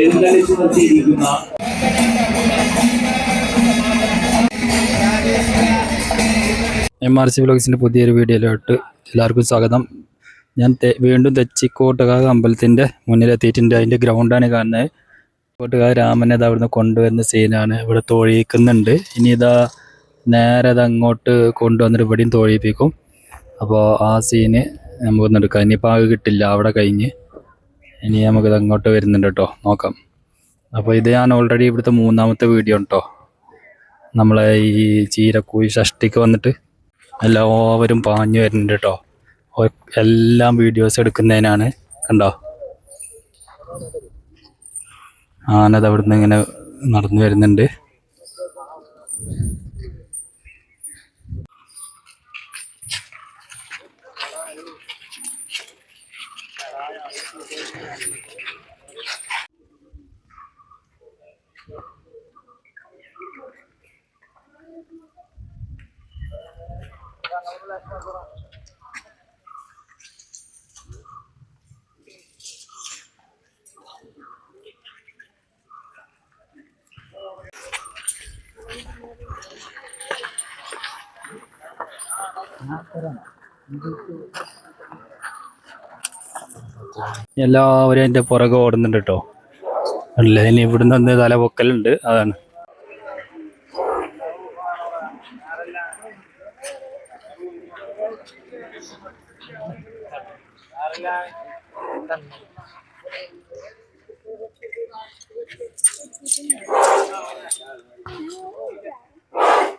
എഴുന്നള്ളിച്ചു M R C വ്ലോഗ്സിന്റെ പുതിയൊരു വീഡിയോയിലോട്ട് എല്ലാവർക്കും സ്വാഗതം. ഞാൻ വീണ്ടും തെച്ചിക്കോട്ടുകാവ് അമ്പലത്തിന്റെ മുന്നിലെത്തിയിട്ടുണ്ട്. അതിന്റെ ഗ്രൗണ്ടാണ് കാണുന്നത്. കോട്ടുകാവ് രാമനെ ഇത് അവിടുന്ന് കൊണ്ടുവരുന്ന സീനാണ് ഇവിടെ തൊഴിയിക്കുന്നുണ്ട്. ഇനി ഇതാ നേരെ അത് അങ്ങോട്ട് കൊണ്ടുവന്നിട്ട് ഇവിടെയും തൊഴിയിപ്പിക്കും. അപ്പോൾ ആ സീന് നമുക്കൊന്ന് എടുക്കാം ഇനിയിപ്പോൾ ആകെ കിട്ടില്ല അവിടെ കഴിഞ്ഞ്. ഇനി നമുക്കിത് അങ്ങോട്ട് വരുന്നുണ്ട് കേട്ടോ നോക്കാം. അപ്പോൾ ഇത് ഞാൻ ഓൾറെഡി ഇവിടുത്തെ മൂന്നാമത്തെ വീഡിയോ കേട്ടോ നമ്മളെ ഈ ചീരക്കൂയി ഷഷ്ടിക്ക് വന്നിട്ട് എല്ലാവരും പാഞ്ഞു വരുന്നുണ്ട് കേട്ടോ എല്ലാം വീഡിയോസ് എടുക്കുന്നതിനാണ്. കണ്ടോ? ആനത് അവിടുന്ന് ഇങ്ങനെ നടന്നു വരുന്നുണ്ട്. എല്ലാവരും എന്റെ പുറകെ ഓടുന്നുണ്ട് കേട്ടോ. അല്ലേ? ഇനി ഇവിടുന്ന് തല പൊക്കലുണ്ട്. അതാണ്. Thank you.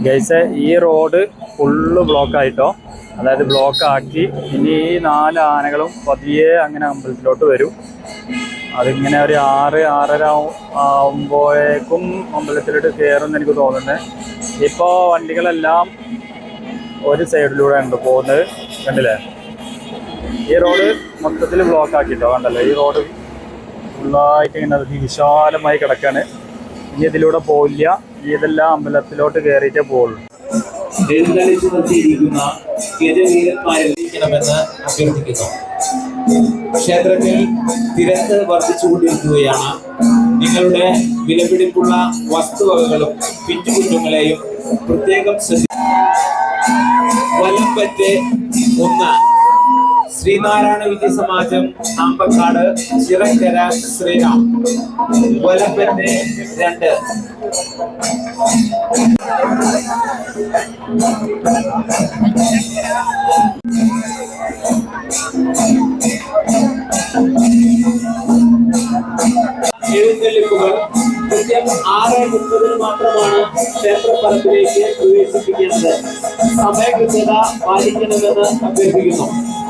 ഗൈസ് ഈ റോഡ് ഫുള്ള് ബ്ലോക്ക് ആയിട്ടോ. അതായത് ബ്ലോക്ക് ആക്കി ഇനി ഈ നാല് ആനകളും പതിയെ അങ്ങനെ അമ്പലത്തിലോട്ട് വരും. അതിങ്ങനെ ഒരു ആറ് ആറര ആവും- ആവുമ്പോഴേക്കും അമ്പലത്തിലോട്ട് കയറുമെന്ന് എനിക്ക് തോന്നുന്നത് ഇപ്പോൾ വണ്ടികളെല്ലാം ഒരു സൈഡിലൂടെ ഉണ്ട് പോകുന്നത്. കണ്ടില്ലേ? ഈ റോഡ് മൊത്തത്തിൽ ബ്ലോക്ക് ആക്കിട്ടോ കണ്ടല്ലോ? ഈ റോഡ് ഫുള്ളായിട്ട് ഇങ്ങനെ വിശാലമായി കിടക്കാണ്. ഇനി ഇതിലൂടെ പോയില്ല ഇതെല്ലാം അമ്പലത്തിലോട്ട് കയറിയിട്ടേ പോകുള്ളൂ അഭ്യർത്ഥിക്കുന്നു. ക്ഷേത്രത്തിൽ തിരക്ക് വർദ്ധിച്ചുകൊണ്ടിരിക്കുകയാണ്. നിങ്ങളുടെ വിലപിടിപ്പുള്ള വസ്തുവകകളും പിറ്റുകുറ്റങ്ങളെയും പ്രത്യേകം ശ്രദ്ധിക്കും വലമ്പറ്റ് ഒന്ന് ശ്രീനാരായണ വിദ്യ സമാജം ആമ്പക്കാട് ചിറക്കര ശ്രീറാം കൊലപ്പന്റെ രണ്ട്. എഴുന്നള്ളിപ്പുകൾ. കൃത്യം ആറ് മുപ്പതിന് മാത്രമാണ് ക്ഷേത്രപ്പറമ്പിലേക്ക് പ്രവേശിപ്പിക്കേണ്ടത്. സമയകൃത്യത പാലിക്കണമെന്ന് അഭ്യർത്ഥിക്കുന്നു.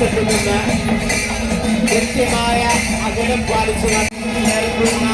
മുൻവശത്തു നിന്ന് കൃത്യമായ അകലം പാലിച്ചു നടത്തുന്ന